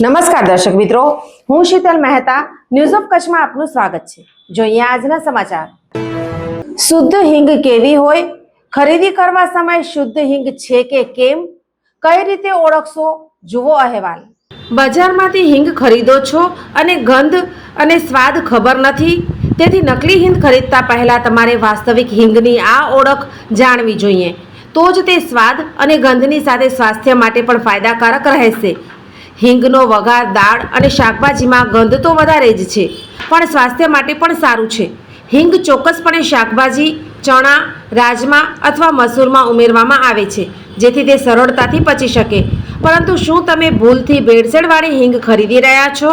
નમસ્કાર દર્શક મિત્રો, હું શીતલ મહેતા ન્યૂઝ ઓફ કચ્છમાં આપનું સ્વાગત છે. જોઈએ આજના સમાચાર. શુદ્ધ હિંગ કેવી હોય? ખરીદી કરવા સમયે શુદ્ધ હિંગ છે કે કેમ? કઈ રીતે ઓળખશો? જુઓ અહેવાલ. બજારમાંથી હિંગ ખરીદો છો અને ગંધ અને સ્વાદ ખબર નથી? તેથી નકલી હિંગ ખરીદતા પહેલાં તમારે વાસ્તવિક હિંગની આ ઓળખ જાણવી જોઈએ. તો જ તે સ્વાદ અને ગંધની સાથે સ્વાસ્થ્ય માટે પણ ફાયદાકારક રહેશે. હિંગનો વઘાર, દાળ અને શાકભાજીમાં ગંધ તો વધારે જ છે, પણ સ્વાસ્થ્ય માટે પણ સારું છે. હિંગ ચોક્કસપણે શાકભાજી, ચણા, રાજમા અથવા મસૂરમાં ઉમેરવામાં આવે છે, જેથી તે સરળતાથી પચી શકે. પરંતુ શું તમે ભૂલથી ભેળસેળવાળી હિંગ ખરીદી રહ્યા છો?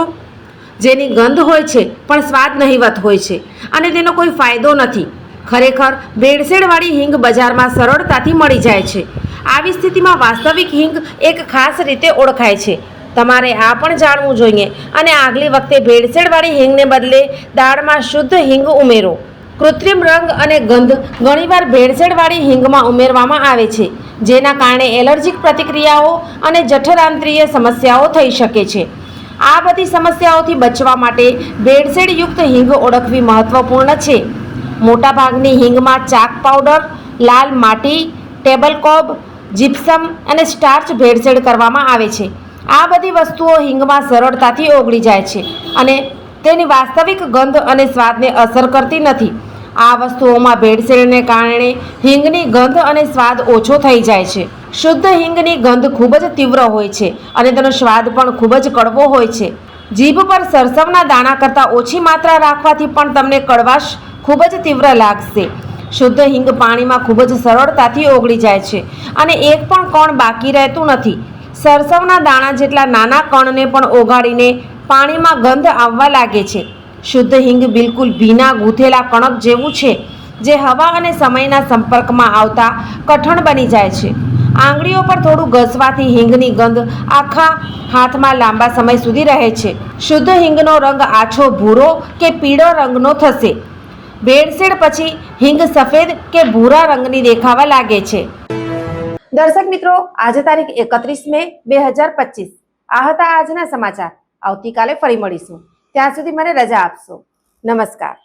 જેની ગંધ હોય છે, પણ સ્વાદ નહીવત હોય છે, અને તેનો કોઈ ફાયદો નથી. ખરેખર, ભેળસેળવાળી હિંગ બજારમાં સરળતાથી મળી જાય છે. આવી સ્થિતિમાં વાસ્તવિક હિંગ એક ખાસ રીતે ઓળખાય છે. તમારે આ પણ જાણવું જોઈએ. અને આગલી વખતે ભેળસેળવાળી હિંગને બદલે દાળમાં શુદ્ધ હિંગ ઉમેરો. કૃત્રિમ રંગ અને ગંધ ઘણીવાર ભેળસેળવાળી હિંગમાં ઉમેરવામાં આવે છે, જેના કારણે એલર્જીક પ્રતિક્રિયાઓ અને જઠરાંત્રીય સમસ્યાઓ થઈ શકે છે. આ બધી સમસ્યાઓથી બચવા માટે ભેળસેળયુક્ત હિંગ ઓળખવી મહત્વપૂર્ણ છે. મોટાભાગની હિંગમાં ચાક પાવડર, લાલ માટી, ટેબલ કોબ, જીપ્સમ અને સ્ટાર્ચ ભેળસેળ કરવામાં આવે છે. આ બધી વસ્તુઓ હિંગમાં સરળતાથી ઓગળી જાય છે અને તેની વાસ્તવિક ગંધ અને સ્વાદને અસર કરતી નથી. આ વસ્તુઓમાં ભેળસેળને કારણે હિંગની ગંધ અને સ્વાદ ઓછો થઈ જાય છે. શુદ્ધ હિંગની ગંધ ખૂબ જ તીવ્ર હોય છે અને તેનો સ્વાદ પણ ખૂબ જ કડવો હોય છે. જીભ પર સરસવના દાણા કરતાં ઓછી માત્રા રાખવાથી પણ તમને કડવાશ ખૂબ જ તીવ્ર લાગશે. શુદ્ધ હિંગ પાણીમાં ખૂબ જ સરળતાથી ઓગળી જાય છે અને એક પણ કણ બાકી રહેતું નથી. સરસવના દાણા જેટલા નાના કણને પણ ઓગાળીને પાણીમાં ગંધ આવવા લાગે છે. શુદ્ધ હિંગ બિલકુલ ભીના ગૂંથેલા કણક જેવું છે, જે હવા અને સમયના સંપર્કમાં આવતા કઠણ બની જાય છે. આંગળીઓ પર થોડું ઘસવાથી હિંગની ગંધ આખા હાથમાં લાંબા સમય સુધી રહે છે. શુદ્ધ હિંગનો રંગ આછો ભૂરો કે પીળો રંગનો થશે. ભેળસેળ પછી હિંગ સફેદ કે ભૂરા રંગની દેખાવા લાગે છે. દર્શક મિત્રો, આજે તારીખ એકત્રીસ મે બે હજાર પચીસ. આ હતા આજના સમાચાર. આવતીકાલે ફરી મળીશું. ત્યાં સુધી મને રજા આપશો. નમસ્કાર.